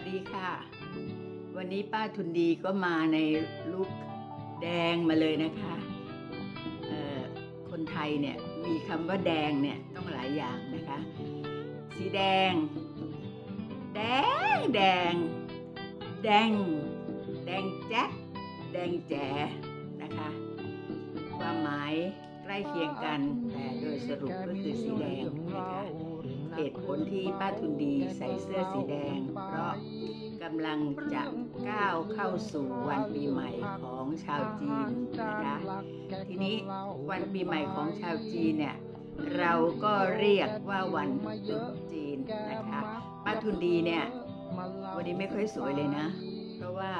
วัสดีค่ะ วันนี้ป้าทุนดีก็มาในลุคแดงมาเลยนะคะคนไทยเนี่ยมีคำว่าแดงเนี่ยต้องหลายอย่างนะคะ สีแดง แดงแดง แดง แดงแจ๊ดแดงแจ๋นะคะ ความหมายใกล้เคียงกันแต่โดยสรุปก็คือสีแดงนะคะ เหตุผลที่ป้าทุนดีใส่เสื้อสีแดง เพราะกำลังจะก้าวเข้าสู่วันปีใหม่ของชาวจีนนะคะทีนี้วันปีใหม่ของชาวจีนเนี่ยเราก็เรียกว่าวันตรุษจีนนะคะป้าทุนดีเนี่ยวันนี้ไม่ค่อยสวยเลยนะ เพราะว่า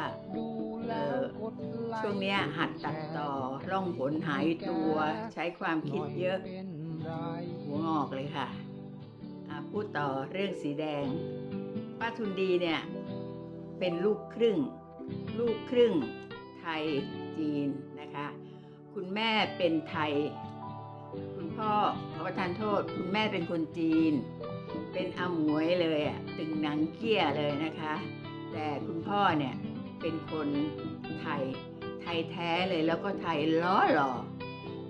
ช่วงนี้หัดตัดต่อร่องหนหายตัวใช้ความคิดเยอะหัวงอกเลยค่ะ พูดต่อเรื่องสีแดง ป้าทุนดีเนี่ย เป็นลูกครึ่ง ลูกครึ่ง ไทยจีนนะคะ คุณแม่เป็นไทย คุณพ่อขอประทานโทษ คุณแม่เป็นคนจีน เป็นอาหมวยเลยอะตึงหนังเกี้ยเลยนะคะ แต่คุณพ่อเนี่ยเป็นคนไทย ไทยแท้เลยแล้วก็ไทยล้อหล่อ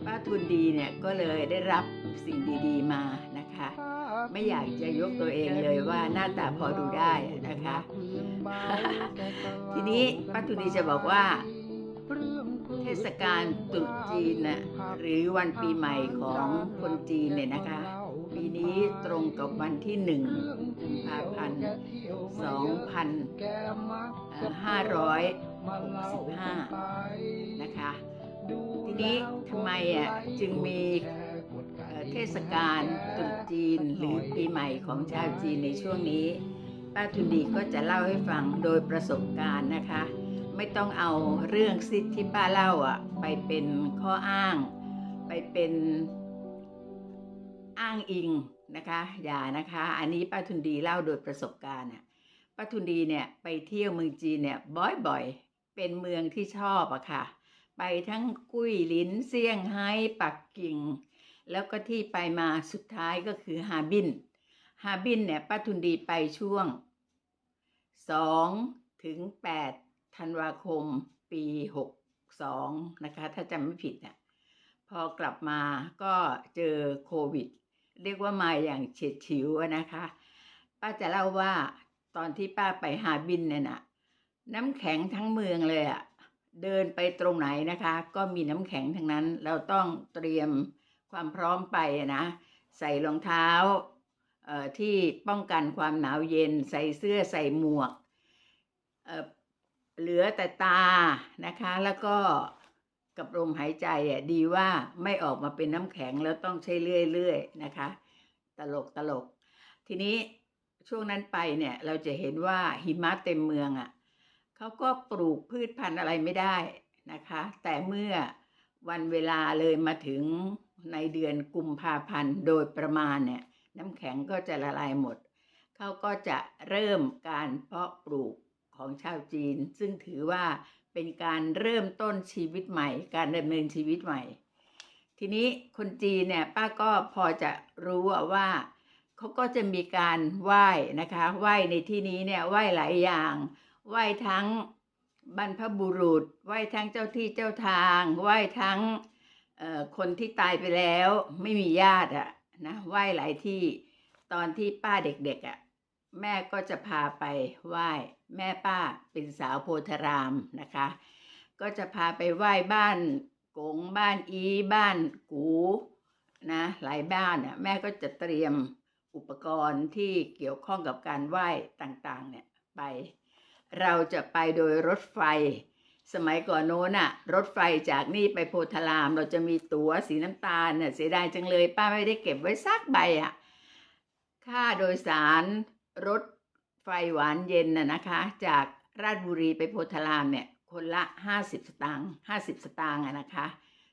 ป้าทุนดีเนี่ยก็เลยได้รับสิ่งดี ๆ มา ไม่อยากจะยกตัวเองเลยว่าหน้าตาพอดูได้นะคะ ทีนี้ป้าทุนดีจะบอกว่า เทศกาลตรุษจีนน่ะหรือวันปีใหม่ของคนจีนเนี่ยนะคะ ปีนี้ตรงกับวันที่หนึ่งกุมภาพันธ์สองพันห้าร้อยหกสิบห้านะคะ ทีนี้ทำไมอะจึงมี เทศกาลตรุษจีนหรือปีใหม่ของชาวจีนในช่วงนี้ ป้าทุนดีก็จะเล่าให้ฟังโดยประสบการณ์นะคะ ไม่ต้องเอาเรื่องสิทธิที่ป้าเล่าอะไปเป็นข้ออ้าง ไปเป็นอ้างอิงนะคะอย่านะคะ อันนี้ป้าทุนดีเล่าโดยประสบการณ์อะป้าทุนดีเนี่ยไปเที่ยวเมืองจีนเนี่ยบ่อยๆ เป็นเมืองที่ชอบอะค่ะ ไปทั้งกุ้ยลินเซี่ยงไฮ้ปักกิ่ง แล้วก็ที่ไปมาสุดท้ายก็คือฮาบินฮาบินเนี่ยป้าทุนดีไปช่วง 2 ถึง 8 ธันวาคม ปี 62 นะคะ ถ้าจำไม่ผิดน่ะพอกลับมาก็เจอโควิด เรียกว่ามาอย่างเฉียดฉิวนะคะ ป้าจะเล่าว่าตอนที่ป้าไปฮาบินเนี่ยนะน้ำแข็งทั้งเมืองเลยอะเดินไปตรงไหนนะคะ ก็มีน้ำแข็งทั้งนั้น เราต้องเตรียม ความพร้อมไปนะ ใส่รองเท้าที่ป้องกันความหนาวเย็น ใส่เสื้อใส่หมวกเเหลือแต่ตานะคะ แล้วก็กับลมหายใจอะดีว่าไม่ออกมาเป็นน้ำแข็งแล้วต้องใช้เรื่อยๆนะคะ ตลกตลก ทีนี้ช่วงนั้นไปเนี่ยเราจะเห็นว่าหิมะเต็มเมืองอะ่ะเขาก็ปลูกพืชพันธุ์อะไรไม่ได้นะคะ แต่เมื่อวันเวลาเลยมาถึง ในเดือนกุมภาพันธ์โดยประมาณเนี่ยน้ำแข็งก็จะละลายหมด เขาก็จะเริ่มการเพาะปลูกของชาวจีน ซึ่งถือว่าเป็นการเริ่มต้นชีวิตใหม่ การดำเนินชีวิตใหม่ ทีนี้คนจีนเนี่ยป้าก็พอจะรู้ว่าเขาก็จะมีการไหว้นะคะไหว้ในที่นี้เนี่ยไหว้หลายอย่างไหว้ทั้งบรรพบุรุษ ไหว้ทั้งเจ้าที่เจ้าทาง ไหว้ทั้ง คนที่ตายไปแล้วไม่มีญาติอะนะไหว้หลายที่ตอนที่ป้าเด็กๆอะแม่ก็จะพาไปไหว้แม่ป้าเป็นสาวโพธารามนะคะ ก็จะพาไปไหว้บ้านกงบ้านอีบ้านกูนะหลายบ้านน่ะแม่ก็จะเตรียมอุปกรณ์ที่เกี่ยวข้องกับการไหว้ต่างๆเนี่ยไป เราจะไปโดยรถไฟ สมัยก่อนโน้นอะรถไฟจากนี่ไปโพธาราม เราจะมีตั๋วสีน้ำตาลเนี่ยเสียดายจังเลย ป้าไม่ได้เก็บไว้สักใบอะค่าโดยสารรถไฟหวานเย็นน่ะนะคะ จากราชบุรีไปโพธารามเนี่ยคนละห้าสิบสตางค์ห้าสิบสตางค์อะนะคะ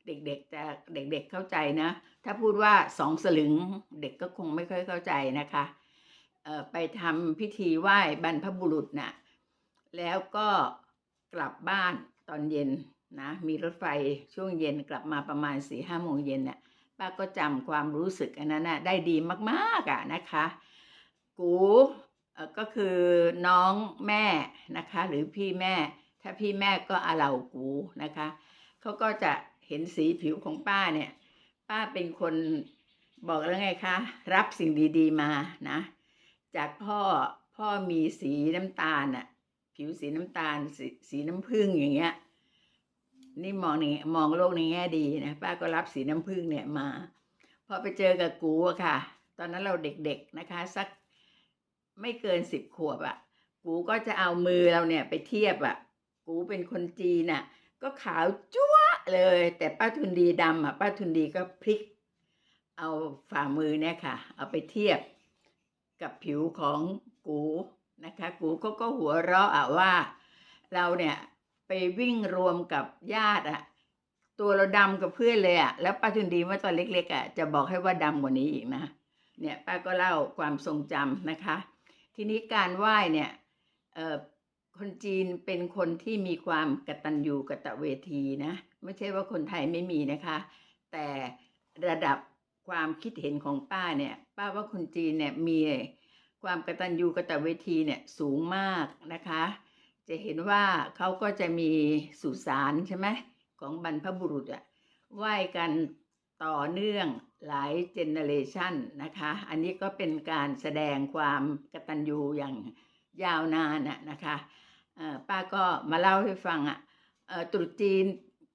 เด็กๆจะเด็กๆเข้าใจนะ ถ้าพูดว่าสองสลึงเด็กก็คงไม่ค่อยเข้าใจนะคะไปทำพิธีไหว้บรรพบุรุษน่ะแล้วก็ กลับบ้านตอนเย็นนะมีรถไฟช่วงเย็นกลับมาประมาณสี่ห้าโมงเย็นน่ะป้าก็จำความรู้สึกอันนั้นนะได้ดีมากๆอะนะคะ กูเออก็คือน้องแม่นะคะ หรือพี่แม่ ถ้าพี่แม่ก็อาเหล่ากูนะคะเขาก็จะเห็นสีผิวของป้าเนี่ย ป้าเป็นคนบอกแล้วไงคะ รับสิ่งดีๆมานะ จากพ่อพ่อมีสีน้ำตาลอะ ผิวสีน้ำตาลสสีน้ำผึ้งอย่างเงี้ย นี่มองในมองโลกในแง่ดีนะป้าก็รับสีน้ำผึ้งเนี่ยมา พอไปเจอกับกูอะค่ะ ตอนนั้นเราเด็กๆนะคะ สักไม่เกินสิบขวบอะกูก็จะเอามือเราเนี่ยไปเทียบอะกูเป็นคนจีนอะก็ขาวจั๊วเลย แต่ป้าทุนดีดำอะป้าทุนดีก็พลิก เอาฝ่ามือเนี่ยค่ะ เอาไปเทียบกับผิวของกู นะคะกูก็ก็หัวเราะอะว่า เราเนี่ยไปวิ่งรวมกับญาติอะตัวเราดำกับเพื่อนเลยอะแล้วป้าทุนดีเมื่อตอนเล็กๆอะจะบอกให้ว่าดำกว่านี้อีกนะเนี่ยป้าก็เล่าความทรงจำนะคะ ทีนี้การไหว้เนี่ยเอ่อคนจีนเป็นคนที่มีความกตัญญูกตเวทีนะ ไม่ใช่ว่าคนไทยไม่มีนะคะ แต่ระดับความคิดเห็นของป้าเนี่ย ป้าว่าคนจีนเนี่ยมี ความกระตัญญูกระตเวทีเนี่ยสูงมากนะคะ จะเห็นว่าเขาก็จะมีสุสานใช่ไหมของบรรพบุรุษอะไหว้กันต่อเนื่องหลายเจเนเรชันนะคะ อันนี้ก็เป็นการแสดงความกตัญญูอย่างยาวนานอะนะคะป้าก็มาเล่าให้ฟังอะเอ่อตรุษจีน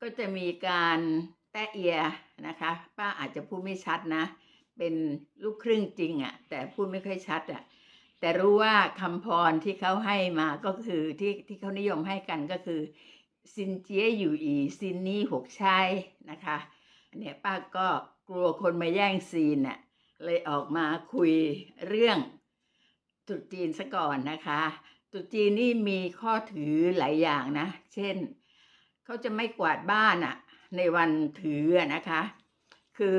ก็จะมีการแตะเอียนะคะ ป้าอาจจะพูดไม่ชัดนะ เป็นลูกครึ่งจริงอะแต่พูดไม่ค่อยชัดอะ แต่รู้ว่าคำพรที่เขาให้มาก็คือที่ที่เขานิยมให้กันก็คือซินเจียอยู่อีซินนี่หกชัยนะคะเนี่ยป้าก็กลัวคนมาแย่งซีนน่ะเลยออกมาคุยเรื่องตรุษจีนซะก่อนนะคะตรุษจีนนี่มีข้อถือหลายอย่างนะ เช่น เขาจะไม่กวาดบ้านอะในวันถือนะคะ คือ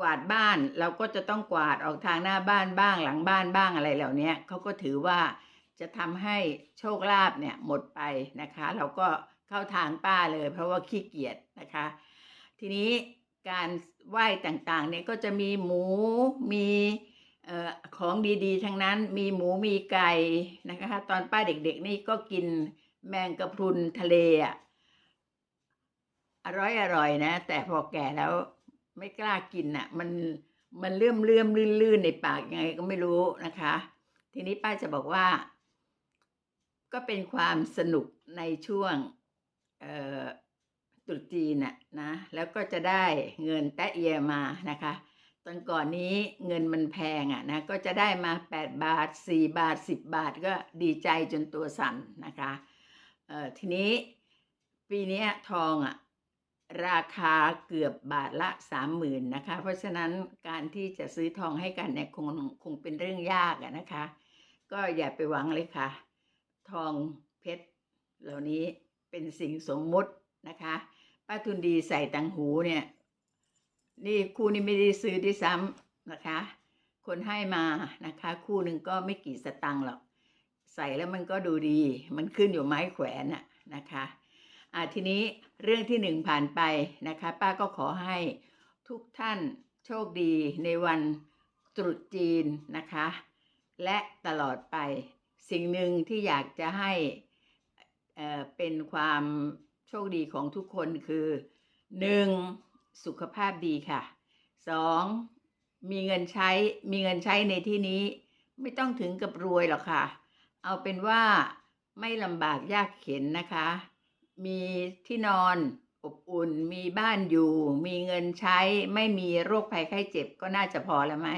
กวาดบ้านเราก็จะต้องกวาดออกทางหน้าบ้านบ้างหลังบ้านบ้างอะไรเหล่านี้เขาก็ถือว่าจะทำให้โชคลาภเนี่ยหมดไปนะคะ เราก็เข้าทางป้าเลย เพราะว่าขี้เกียจนะคะ ทีนี้การไหว้ต่างๆเนี่ยก็จะมีหมูมีเอ่อของดีๆ ทั้งนั้นมีหมูมีไก่นะคะ ตอนป้าเด็กๆนี่ก็กินแมงกะพรุนทะเลอะอร่อยอร่อยนะ แต่พอแก่แล้ว ไม่กล้ากินอะ มันมันเลื่อมเลื่อมลื่นลื่นในปากยังไงก็ไม่รู้นะคะ ทีนี้ป้าจะบอกว่า ก็เป็นความสนุกในช่วงตรุษจีนน่ะนะแล้วก็จะได้เงินแตะเอียมานะคะตอนก่อนนี้เงินมันแพงอะนะก็จะได้มา 8 บาท 4 บาท 10 บาทก็ดีใจจนตัวสั่นนะคะเออทีนี้ปีนี้ทองอะ ราคาเกือบบาทละสามหมื่นนะคะ เพราะฉะนั้นการที่จะซื้อทองให้กันเนี่ยคงคงเป็นเรื่องยากอะนะคะ ก็อย่าไปหวังเลยค่ะ ทองเพชรเหล่านี้เป็นสิ่งสมมุตินะคะป้าทุนดีใส่ตังหูเนี่ยนี่คู่นี้ไม่ได้ซื้อด้วยซ้ำนะคะ คนให้มานะคะ คู่หนึ่งก็ไม่กี่สตังค์หรอก ใส่แล้วมันก็ดูดี มันขึ้นอยู่ไม้แขวนน่ะนะคะ อ่าทีนี้เรื่องที่หนึ่งผ่านไปนะคะ ป้าก็ขอให้ทุกท่านโชคดีในวันตรุษจีนนะคะ และตลอดไปสิ่งหนึ่งที่อยากจะให้เอ่อเป็นความโชคดีของทุกคนคือหนึ่งสุขภาพดีค่ะสองมีเงินใช้มีเงินใช้ในที่นี้ไม่ต้องถึงกับรวยหรอกค่ะ เอาเป็นว่าไม่ลำบากยากเข็นนะคะ มีที่นอน อบอุ่น มีบ้านอยู่ มีเงินใช้ ไม่มีโรคภัยไข้เจ็บก็น่าจะพอแล้วไหม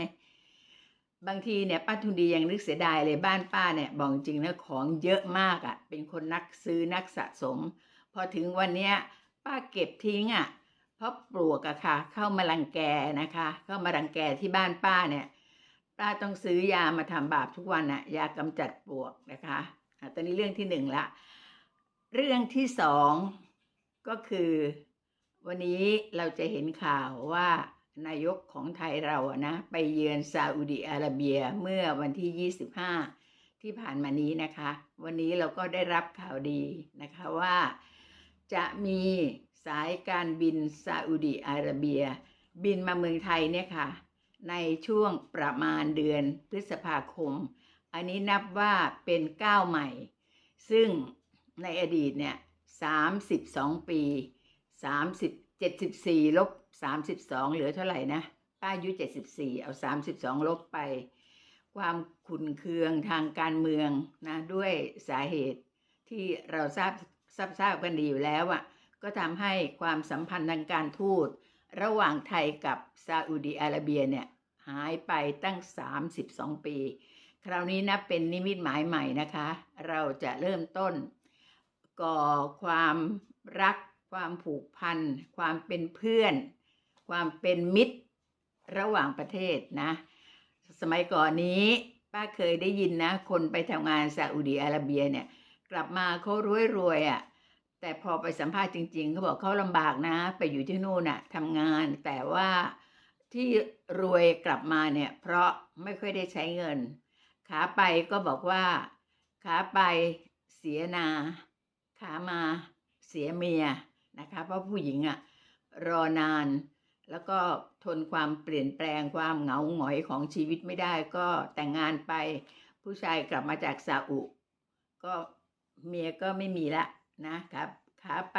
บางทีเนี่ยป้าทุนดียังนึกเสียดายเลยบ้านป้าเนี่ยบอกจริงนะของเยอะมากอะ่ะ เป็นคนนักซื้อนักสะสม พอถึงวันเนี้ยป้าเก็บทิ้งอะ่ะ เพราะปลวกอะค่ะ เข้ามารังแกนะคะ เข้ามารังแกที่บ้านป้าเนี่ย ป้าต้องซื้อยามาทำบาปทุกวันอะยากำจัดปลวกนะคะอะตอนนี้เรื่องที่หนึ่งละ เรื่องที่สองก็คือ วันนี้เราจะเห็นข่าวว่านายกของไทยเราอะนะไปเยือนซาอุดิอาระเบียเมื่อวันที่ 25 ที่ผ่านมานี้นะคะ วันนี้เราก็ได้รับข่าวดีนะคะว่า จะมีสายการบินซาอุดิอาระเบีย บินมาเมืองไทยเนี่ยค่ะ ในช่วงประมาณเดือนพฤษภาคม อันนี้นับว่าเป็นก้าวใหม่ ซึ่ง ในอดีตเนี่ยสามสิบสองปีสามสิบเจ็ดสิบสี่ลบสามสิบสองเหลือเท่าไหร่นะป้าอายุเจ็ดสิบสี่เอาสามสิบสองลบไป ความขุนเคืองทางการเมืองนะด้วยสาเหตุที่เราทราบทราบทราบกันดีอยู่แล้วอะ่ะก็ทำให้ความสัมพันธ์ทางการทูต ระหว่างไทยกับซาอุดีอาระเบียเนี่ยหายไปตั้ง 32 ปี คราวนี้นับเป็นนิมิตหมายใหม่นะคะ เราจะเริ่มต้น ก่อความรัก ความผูกพัน ความเป็นเพื่อน ความเป็นมิตรระหว่างประเทศนะ สมัยก่อนนี้ป้าเคยได้ยินนะ คนไปทำงานซาอุดีอาระเบียเนี่ย กลับมาเขารวยรวยอะ่ะแต่พอไปสัมภาษณ์จริงๆเขาบอกเขาลำบากนะ ไปอยู่ที่นู่นน่ะทำงาน แต่ว่าที่รวยกลับมาเนี่ย เพราะไม่ค่อยได้ใช้เงิน ขาไปก็บอกว่า ขาไปเสียนา ขามาเสียเมียนะคะ เพราะผู้หญิงอะ่ะรอนาน แล้วก็ทนความเปลี่ยนแปลงความเหงาหงอยของชีวิตไม่ได้ก็แต่งงานไปผู้ชายกลับมาจากซาอุ ก็เมียก็ไม่มีละนะครับขาไป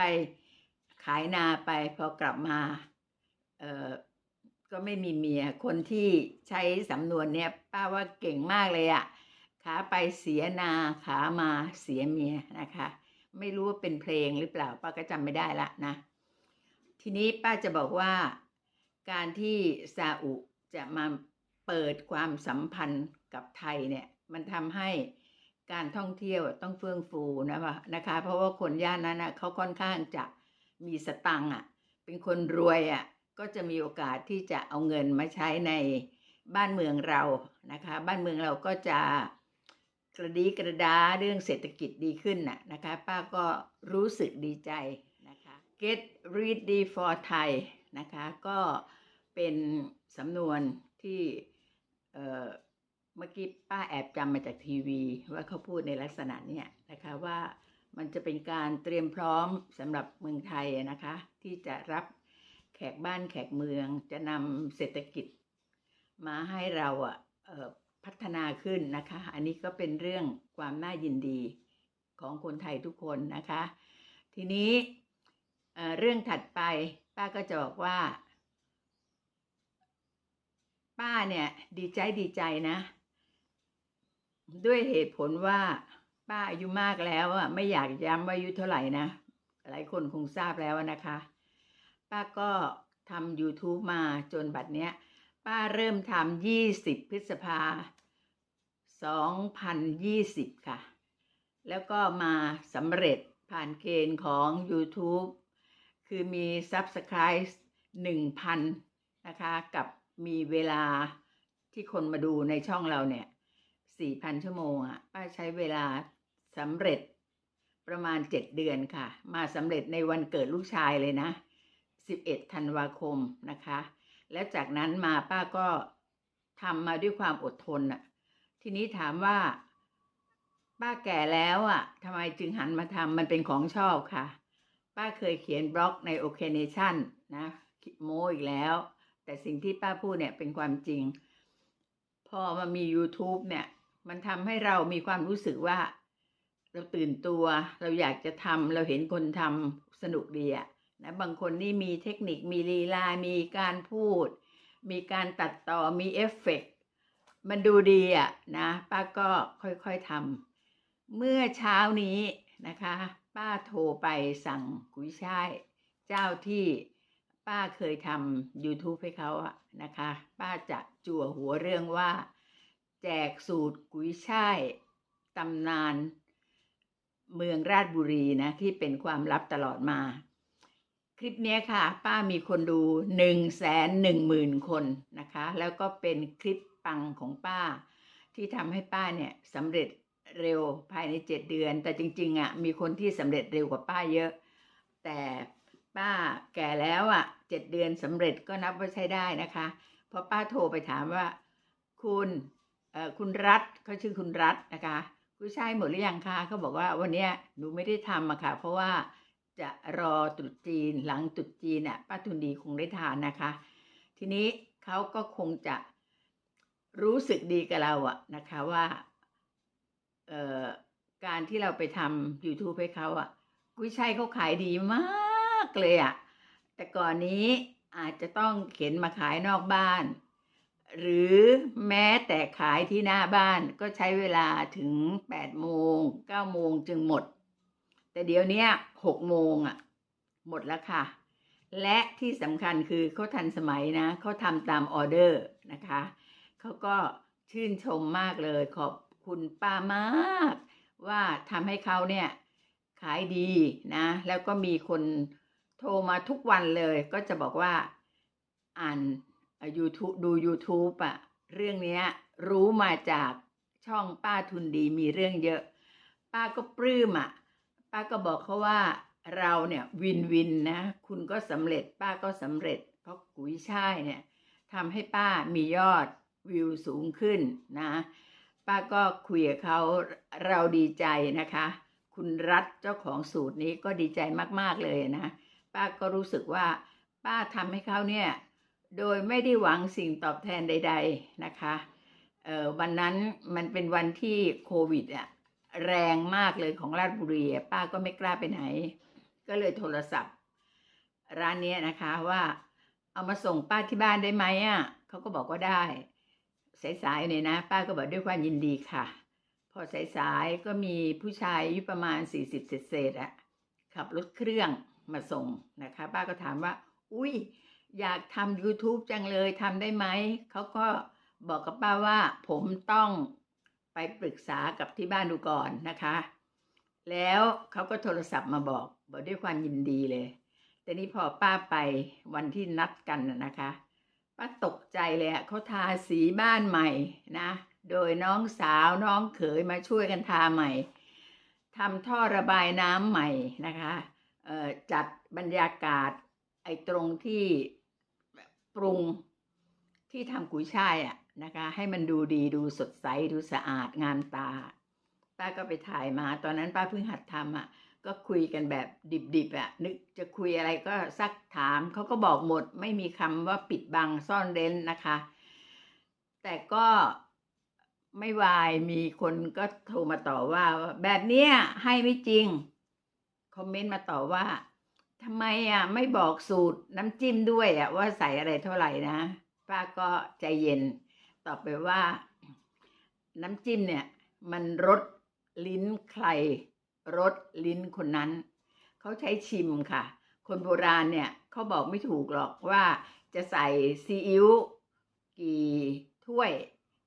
ขายนาไปพอกลับมาเออก็ไม่มีเมียคนที่ใช้สำนวนเนี้ยป้าว่าเก่งมากเลยอะขาไปเสียนาขามาเสียเมียนะคะ ไม่รู้ว่าเป็นเพลงหรือเปล่า ป้าก็จำไม่ได้ละนะ ทีนี้ป้าจะบอกว่า การที่ซาอุจะมาเปิดความสัมพันธ์กับไทยเนี่ย มันทำให้การท่องเที่ยวต้องเฟื่องฟูนะคะนะคะ เพราะว่าคนย่านนั้นนะเขาค่อนข้างจะมีสตังค์อะ เป็นคนรวยอะ ก็จะมีโอกาสที่จะเอาเงินมาใช้ในบ้านเมืองเรานะคะ บ้านเมืองเราก็จะ กระดีกระดาเรื่องเศรษฐกิจดีขึ้นน่ะนะคะ ป้าก็รู้สึกดีใจนะคะ get ready for Thai นะคะก็เป็นสำนวนที่เเมื่อกี้ป้าแอบจำมาจากทีวี ว่าเขาพูดในลักษณะเนี้ยนะคะว่ามันจะเป็นการเตรียมพร้อมสำหรับเมืองไทยนะคะ ที่จะรับแขกบ้านแขกเมืองจะนำเศรษฐกิจมาให้เราอะเอ่อ พัฒนาขึ้นนะคะ อันนี้ก็เป็นเรื่องความน่ายินดีของคนไทยทุกคนนะคะ ทีนี้เเรื่องถัดไปป้าก็จะบอกว่า ป้าเนี่ยดีใจดีใจนะ ด้วยเหตุผลว่าป้าอายุมากแล้วอะไม่อยากย้ำว่าอายุเท่าไหร่นะ หลายคนคงทราบแล้วนะคะ ป้าก็ทำ YouTube มาจนบัดเนี้ย ป้าเริ่มทำ20 พฤษภา 2020 ค่ะ แล้วก็มาสำเร็จผ่านเกณฑ์ของ YouTube คือมี Subscribe 1,000 นะคะ กับมีเวลาที่คนมาดูในช่องเราเนี่ย 4,000 ชั่วโมงอะป้าใช้เวลาสำเร็จประมาณ 7 เดือนค่ะ มาสำเร็จในวันเกิดลูกชายเลยนะ 11 ธันวาคมนะคะ แล้วจากนั้นมาป้าก็ทำมาด้วยความอดทนอะ ทีนี้ถามว่า ป้าแก่แล้วอะทำไมจึงหันมาทำมันเป็นของชอบค่ะ ป้าเคยเขียนบล็อกใน o c a n a t i o n นนะโมอีกแล้ว แต่สิ่งที่ป้าพูดเนี่ยเป็นความจริง พอมามี YouTube เนี่ย มันทำให้เรามีความรู้สึกว่า เราตื่นตัว เราอยากจะทำเราเห็นคนทำสนุกดีอะนะบางคนนี่มีเทคนิคมีลีลา มีการพูด มีการตัดต่อมีเอฟเฟกต์ มันดูดีอะนะป้าก็ค่อยๆทำเมื่อเช้านี้นะคะ ป้าโทรไปสั่งกุยช่ายเจ้าที่ป้าเคยทำ YouTube ให้เขาอะนะคะ ป้าจะจั่วหัวเรื่องว่า แจกสูตรกุยช่ายตำนาน เมืองราชบุรีนะ ที่เป็นความลับตลอดมา คลิปเนี้ยค่ะ ป้ามีคนดูหนึ่งแสนหนึ่งหมื่นคนนะคะ แล้วก็เป็นคลิป ปังของป้า ที่ทำให้ป้าเนี่ยสำเร็จเร็วภายในเจ็ดเดือน แต่จริงๆอะมีคนที่สำเร็จเร็วกว่าป้าเยอะ แต่ป้าแก่แล้วอะเจ็ดเดือนสำเร็จก็นับว่าใช้ได้นะคะ เพราะป้าโทรไปถามว่า คุณเอ่อคุณรัฐเขาชื่อคุณรัฐนะคะกุยช่ายหมดหรือยังคะเขาบอกว่าวันนี้หนูไม่ได้ทำอะค่ะ เพราะว่าจะรอตรุษจีนหลังตรุษจีนน่ะป้าทุนดีคงได้ทานนะคะ ทีนี้เขาก็คงจะ รู้สึกดีกับเราอะนะคะว่าเอ่อการที่เราไปทำ YouTube ให้เขาอะกุ้ยช่ายเขาขายดีมากเลยอะแต่ก่อนนี้อาจจะต้องเข็นมาขายนอกบ้าน หรือแม้แต่ขายที่หน้าบ้านก็ใช้เวลาถึง8โมง9โมงจึงหมด แต่เดี๋ยวนี้6โมงอะหมดแล้วค่ะ และที่สำคัญคือเขาทันสมัยนะเขาทำตามออเดอร์นะคะ เขาก็ชื่นชมมากเลย ขอบคุณป้ามาก ว่าทำให้เขาเนี่ยขายดีนะ แล้วก็มีคนโทรมาทุกวันเลย ก็จะบอกว่าอ่านยูทูดู YouTube อะเรื่องนี้รู้มาจากช่องป้าทุนดีมีเรื่องเยอะ ป้าก็ปลื้มอะป้าก็บอกเขาว่าเราเนี่ยวินวินนะ คุณก็สำเร็จป้าก็สำเร็จ เพราะกุยช่ายเนี่ยทำให้ป้ามียอด วิวสูงขึ้นนะป้าก็คุยกับเขาเราดีใจนะคะ คุณรัฐเจ้าของสูตรนี้ก็ดีใจมากๆเลยนะ ป้าก็รู้สึกว่าป้าทำให้เขาเนี่ย โดยไม่ได้หวังสิ่งตอบแทนใด ๆนะคะเออวันนั้นมันเป็นวันที่โควิดอะแรงมากเลยของราชบุรีป้าก็ไม่กล้าไปไหน ก็เลยโทรศัพท์ ร้านเนี้ยนะคะว่าเอามาส่งป้าที่บ้านได้ไหมอะเขาก็บอกว่าได้ สายๆเนี่ยนะ ป้าก็บอกด้วยความยินดีค่ะ พอสายๆก็มีผู้ชายอายุประมาณ 40 เศษๆอะขับรถเครื่องมาส่งนะคะ ป้าก็ถามว่า อุ้ยอยากทำ YouTube จังเลยทำได้ไหม เขาก็บอกกับป้าว่าผมต้องไปปรึกษากับที่บ้านดูก่อนนะคะ แล้วเขาก็โทรศัพท์มาบอก บอกด้วยความยินดีเลย แต่นี่พอป้าไปวันที่นัดกันนะคะ ป้าตกใจเลยอะเขาทาสีบ้านใหม่นะ โดยน้องสาวน้องเขยมาช่วยกันทาใหม่ทำท่อระบายน้ำใหม่นะคะจัดบรรยากาศไอ้ตรงที่ปรุงที่ทำกุยช่ายอะนะคะ ให้มันดูดีดูสดใสดูสะอาดงามตา ป้าก็ไปถ่ายมา ตอนนั้นป้าเพิ่งหัดทำอะ ก็คุยกันแบบดิบๆอะนึกจะคุยอะไรก็ซักถามเขาก็บอกหมด ไม่มีคำว่าปิดบังซ่อนเร้นนะคะ แต่ก็ไม่วายมีคนก็โทรมาต่อว่าว่า แบบเนี้ยให้ไม่จริง คอมเมนต์มาต่อว่าทำไมอะไม่บอกสูตรน้ำจิ้มด้วยอะว่าใส่อะไรเท่าไหร่นะป้าก็ใจเย็นตอบไปว่า น้ำจิ้มเนี่ย มันรสลิ้นใคร รสลิ้นคนนั้น เขาใช้ชิมค่ะ คนโบราณเนี่ยเขาบอกไม่ถูกหรอกว่าจะใส่ซีอิ๊วกี่ถ้วย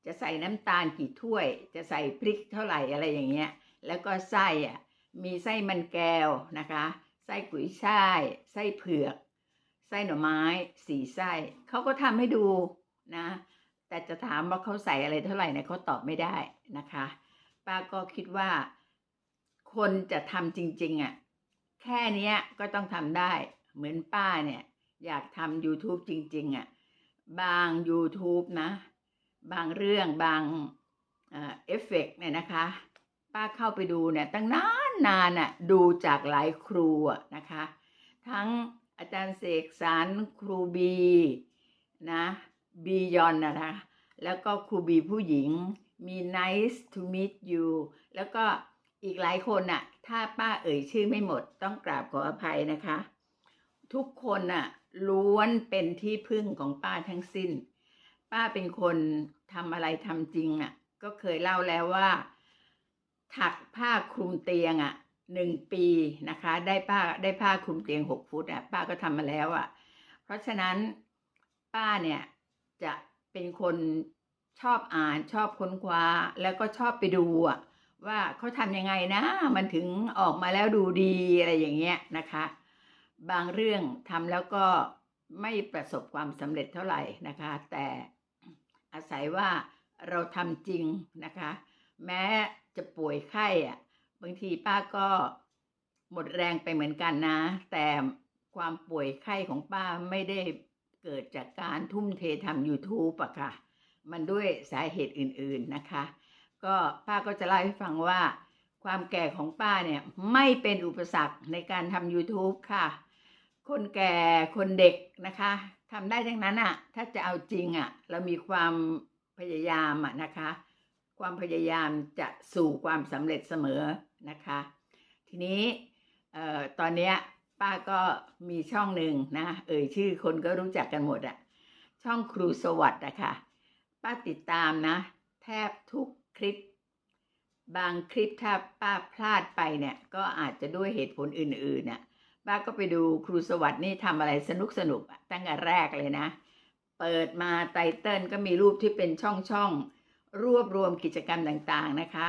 จะใส่น้ำตาลกี่ถ้วย จะใส่พริกเท่าไหร่อะไรอย่างเงี้ย แล้วก็ไส้อะมีไส้มันแก้วนะคะ ไส้กุยช่าย ไส้เผือก ไส้หน่อไม้สี่ไส้เขาก็ทำให้ดูนะ แต่จะถามว่าเขาใส่อะไรเท่าไหร่เนี่ยเขาตอบไม่ได้นะคะ ป้าก็คิดว่า คนจะทำจริง ๆอะ แค่นี้ก็ต้องทำได้ เหมือนป้าเนี่ย อยากทำ YouTube จริง ๆอะ บาง YouTube นะ บางเรื่องบางเอฟเฟกต์เนี่ยนะคะ ป้าเข้าไปดูเนี่ยตั้งนานนานอะ ดูจากหลายครูอะนะคะ ทั้งอาจารย์เสกสรรครูบีนะบียอนนะคะแล้วก็ครูบีผู้หญิงมี nice to meet you แล้วก็ อีกหลายคนน่ะ ถ้าป้าเอ่ยชื่อไม่หมดต้องกราบขออภัยนะคะ ทุกคนน่ะ ล้วนเป็นที่พึ่งของป้าทั้งสิ้น ป้าเป็นคนทำอะไรทำจริงอะ ก็เคยเล่าแล้วว่า ถักผ้าคลุมเตียงอะหนึ่งปีนะคะ ได้ผ้าได้ผ้าคลุมเตียงหกฟุตอะ ป้าก็ทำมาแล้วอะ เพราะฉะนั้นป้าเนี่ยจะเป็นคนชอบอ่านชอบค้นคว้าแล้วก็ชอบไปดูอะ ว่าเขาทำยังไงนะ มันถึงออกมาแล้วดูดีอะไรอย่างเงี้ยนะคะ บางเรื่องทำแล้วก็ไม่ประสบความสำเร็จเท่าไหร่นะคะ แต่อาศัยว่าเราทำจริงนะคะ แม้จะป่วยไข้อะบางทีป้าก็หมดแรงไปเหมือนกันนะ แต่ความป่วยไข้ของป้าไม่ได้เกิดจากการทุ่มเททำ YouTube อะค่ะ มันด้วยสาเหตุอื่นๆนะคะ ก็ป้าก็จะเล่าให้ฟังว่า ความแก่ของป้าเนี่ยไม่เป็นอุปสรรคในการทำ YouTube ค่ะ คนแก่คนเด็กนะคะทำได้ทั้งนั้นอะถ้าจะเอาจริงอะเรามีความพยายามอะนะคะ ความพยายามจะสู่ความสำเร็จเสมอนะคะ ทีนี้เอ่อตอนเนี้ยป้าก็มีช่องหนึ่งนะ เอ่ยชื่อคนก็รู้จักกันหมดอะช่องครูสวัสดิ์อะค่ะป้าติดตามนะ แทบทุก คลิป บางคลิปถ้าป้าพลาดไปเนี่ย ก็อาจจะด้วยเหตุผลอื่นๆน่ะป้าก็ไปดูครูสวัสดิ์นี่ทำอะไรสนุกสนุกตั้งแต่แรกเลยนะ เปิดมาไตเติ้ลก็มีรูปที่เป็นช่องๆ รวบรวมกิจกรรมต่างๆนะคะ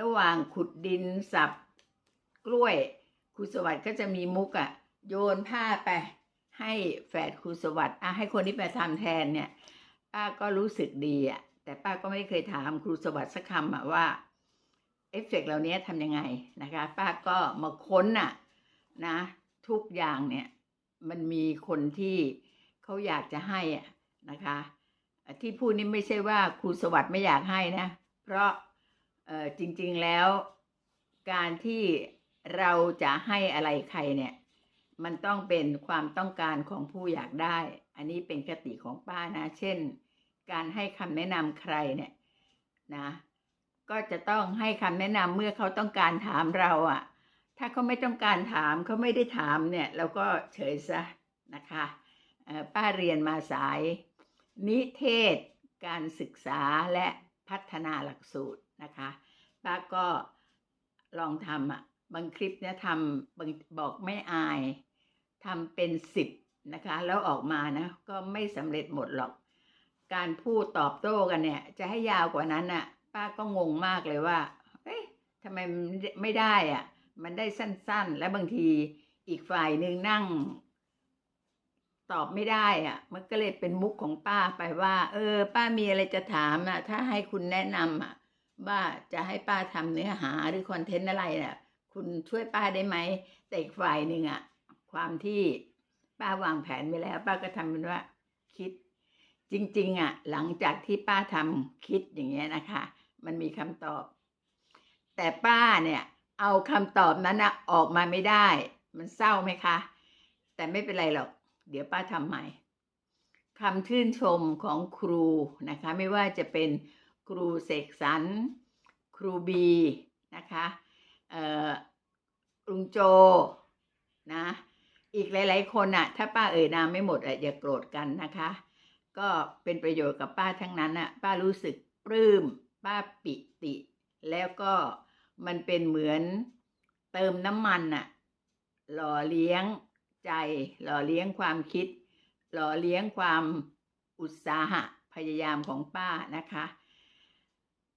ระหว่างขุดดินสับกล้วยครูสวัสดิ์ก็จะมีมุกอะโยนผ้าไป ให้แฝดครูสวัสดิ์อะให้คนที่ไปทำแทนเนี่ยป้าก็รู้สึกดีอะ แต่ป้าก็ไม่เคยถามครูสวัสดิ์สักคำอะว่าเอฟเฟกต์เหล่านี้ทำยังไงนะคะ ป้าก็มาค้นอะนะทุกอย่างเนี่ยมันมีคนที่เขาอยากจะให้อะนะคะ ที่พูดนี่ไม่ใช่ว่าครูสวัสดิ์ไม่อยากให้นะ เพราะจริงๆแล้วการที่เราจะให้อะไรใครเนี่ย มันต้องเป็นความต้องการของผู้อยากได้ อันนี้เป็นคติของป้านะ เช่น การให้คำแนะนำใครเนี่ยนะ ก็จะต้องให้คำแนะนำเมื่อเขาต้องการถามเราอะ่ะ ถ้าเขาไม่ต้องการถามเขาไม่ได้ถามเนี่ยเราก็เฉยซะนะคะป้าเรียนมาสาย นิเทศ การศึกษาและพัฒนาหลักสูตรนะคะป้าก็ลองทำอะบางคลิปเนี่ยทำบางบอกไม่อายทำเป็นสิบนะคะ แล้วออกมานะ ก็ไม่สำเร็จหมดหรอก การพูดตอบโต้กันเนี่ย จะให้ยาวกว่านั้นน่ะ ป้าก็งงมากเลยว่า เอ๊ะทำไมมันไม่ได้อะ มันได้สั้นๆ และบางทีอีกฝ่ายหนึ่งนั่ง ตอบไม่ได้อะ มันก็เลยเป็นมุกของป้าไปว่า เออ ป้ามีอะไรจะถามอะ ถ้าให้คุณแนะนำอะ ว่าจะให้ป้าทำเนื้อหาหรือคอนเทนต์อะไรน่ะ คุณช่วยป้าได้ไหมแต่อีกฝ่ายหนึ่งอะ ความที่ป้าวางแผนไว้แล้ว ป้าก็ทำเป็นว่า จริงๆอะ หลังจากที่ป้าทำคิดอย่างเงี้ยนะคะ มันมีคำตอบ แต่ป้าเนี่ย เอาคำตอบนั้นนะออกมาไม่ได้ มันเศร้าไหมคะ แต่ไม่เป็นไรหรอก เดี๋ยวป้าทำใหม่คำชื่นชมของครูนะคะ ไม่ว่าจะเป็นครูเสกสรรครูบีนะคะเอ่อลุงโจนะ อีกหลาย ๆ คนอะ ถ้าป้าเอ่ยนามไม่หมดอะอย่าโกรธกันนะคะ ก็เป็นประโยชน์กับป้าทั้งนั้นอะป้ารู้สึกปลื้ม ป้าปิติ แล้วก็มันเป็นเหมือนเติมน้ำมันอะหล่อเลี้ยงใจ หล่อเลี้ยงความคิด หล่อเลี้ยงความอุตสาหะพยายามของป้านะคะ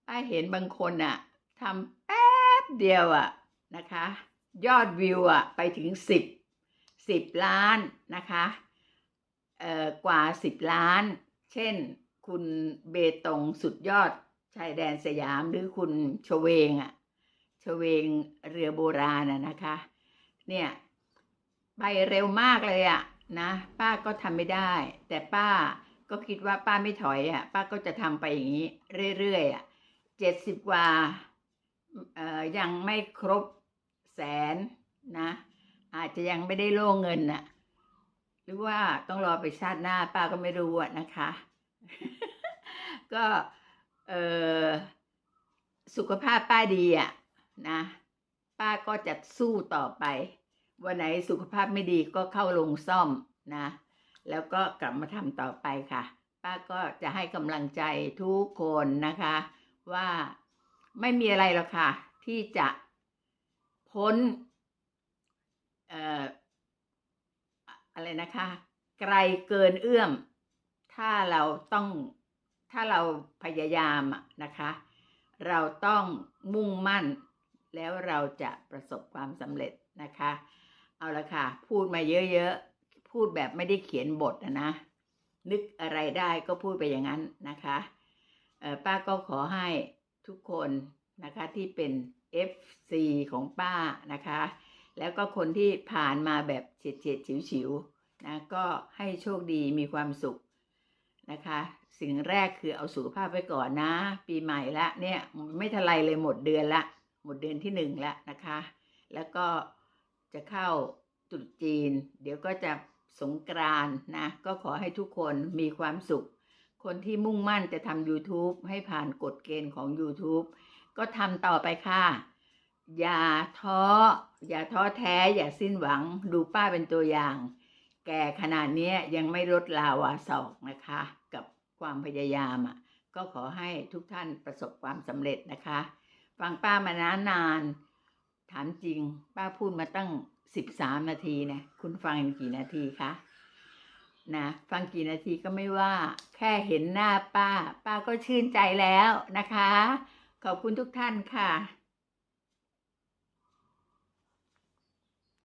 ป้าเห็นบางคนอะทำแป๊บเดียวอะนะคะ ยอดวิวอะไปถึงสิบสิบล้านนะคะ กว่าสิบล้าน เช่น คุณเบตงสุดยอดชายแดนสยามหรือคุณชเวงอะชเวงเรือโบราณน่ะนะคะ เนี่ยไปเร็วมากเลยอะนะป้าก็ทำไม่ได้ แต่ป้าก็คิดว่าป้าไม่ถอยอะป้าก็จะทำไปอย่างนี้เรื่อยๆอะเจ็ดสิบกว่ายังไม่ครบแสนนะ อาจจะยังไม่ได้โล่เงินน่ะ หรือว่าต้องรอไปชาติหน้าป้าก็ไม่รู้อะนะคะ ก็เออสุขภาพป้าดีอะนะป้าก็จะสู้ต่อไป วันไหนสุขภาพไม่ดีก็เข้าโรงซ่อมนะ แล้วก็กลับมาทำต่อไปค่ะ ป้าก็จะให้กำลังใจทุกคนนะคะ ว่าไม่มีอะไรหรอกค่ะ ที่จะพ้นเอ่อ อะไรนะคะ ไกลเกินเอื้อม ถ้าเราต้องถ้าเราพยายามนะคะ เราต้องมุ่งมั่น แล้วเราจะประสบความสำเร็จนะคะ เอาละค่ะ พูดมาเยอะๆ พูดแบบไม่ได้เขียนบทอะนะ นึกอะไรได้ก็พูดไปอย่างนั้นนะคะป้าก็ขอให้ทุกคนนะคะที่เป็น FC ของป้านะคะ แล้วก็คนที่ผ่านมาแบบเฉียดเฉียดฉิวฉิวๆนะก็ให้โชคดีมีความสุขนะคะ สิ่งแรกคือเอาสุขภาพไว้ก่อนนะ ปีใหม่ละเนี่ยไม่ทลายเลยหมดเดือนละ หมดเดือนที่หนึ่งล้วนะคะ แล้วก็จะเข้าตรุษจีน เดี๋ยวก็จะสงกรานนะ ก็ขอให้ทุกคนมีความสุขคคนที่มุ่งมั่นจะทำ YouTube ให้ผ่านกฎเกณฑ์ของ YouTube ก็ทำต่อไปค่ะ อย่าท้อ อย่าท้อแท้ อย่าสิ้นหวัง ดูป้าเป็นตัวอย่าง แก่ขนาดนี้ยังไม่ลดลาวาศอกนะคะ กับความพยายามอะ ก็ขอให้ทุกท่านประสบความสำเร็จนะคะ ฟังป้ามานานนาน ถามจริง ป้าพูดมาตั้งสิบสามนาทีนะคุณฟังกี่นาทีคะนะฟังกี่นาทีก็ไม่ว่า แค่เห็นหน้าป้า ป้าก็ชื่นใจแล้วนะคะ ขอบคุณทุกท่านค่ะ